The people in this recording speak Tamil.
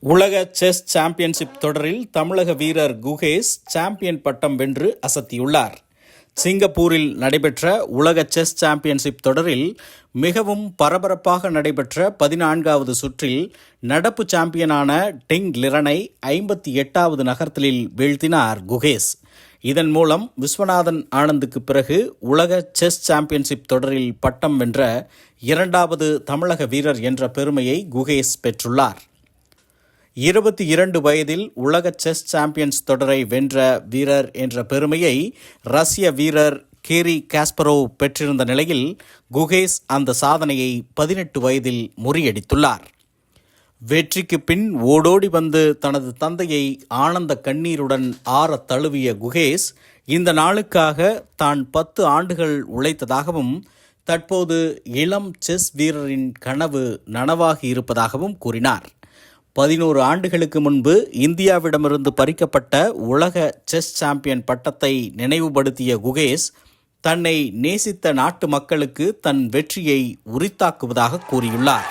உலக செஸ் சாம்பியன்ஷிப் தொடரில் தமிழக வீரர் குகேஷ் சாம்பியன் பட்டம் வென்று அசத்தியுள்ளார். சிங்கப்பூரில் நடைபெற்ற உலக செஸ் சாம்பியன்ஷிப் தொடரில் மிகவும் பரபரப்பாக நடைபெற்ற பதினான்காவது சுற்றில் நடப்பு சாம்பியனான டிங் லிரனை ஐம்பத்தி எட்டாவது நகர்த்தலில் வீழ்த்தினார் குகேஷ். இதன் மூலம் விஸ்வநாதன் ஆனந்துக்கு பிறகு உலக செஸ் சாம்பியன்ஷிப் தொடரில் பட்டம் வென்ற இரண்டாவது தமிழக வீரர் என்ற பெருமையை குகேஷ் பெற்றுள்ளார். இருபத்தி இரண்டு வயதில் உலக செஸ் சாம்பியன்ஸ் தொடரை வென்ற வீரர் என்ற பெருமையை ரஷ்ய வீரர் கேரி காஸ்பரோவ் பெற்றிருந்த நிலையில் குகேஷ் அந்த சாதனையை பதினெட்டு வயதில் முறியடித்துள்ளார். வெற்றிக்கு பின் ஓடோடி வந்து தனது தந்தையை ஆனந்த கண்ணீருடன் ஆற தழுவிய குகேஷ் இந்த நாளுக்காக தான் பத்து ஆண்டுகள் உழைத்ததாகவும் தற்போது இளம் செஸ் வீரரின் கனவு நனவாகி இருப்பதாகவும் கூறினார். பதினோரு ஆண்டுகளுக்கு முன்பு இந்தியாவிடமிருந்து பறிக்கப்பட்ட உலக செஸ் சாம்பியன் பட்டத்தை நினைவுபடுத்திய குகேஷ் தன்னை நேசித்த நாட்டு மக்களுக்கு தன் வெற்றியை உரித்தாக்குவதாக கூறியுள்ளார்.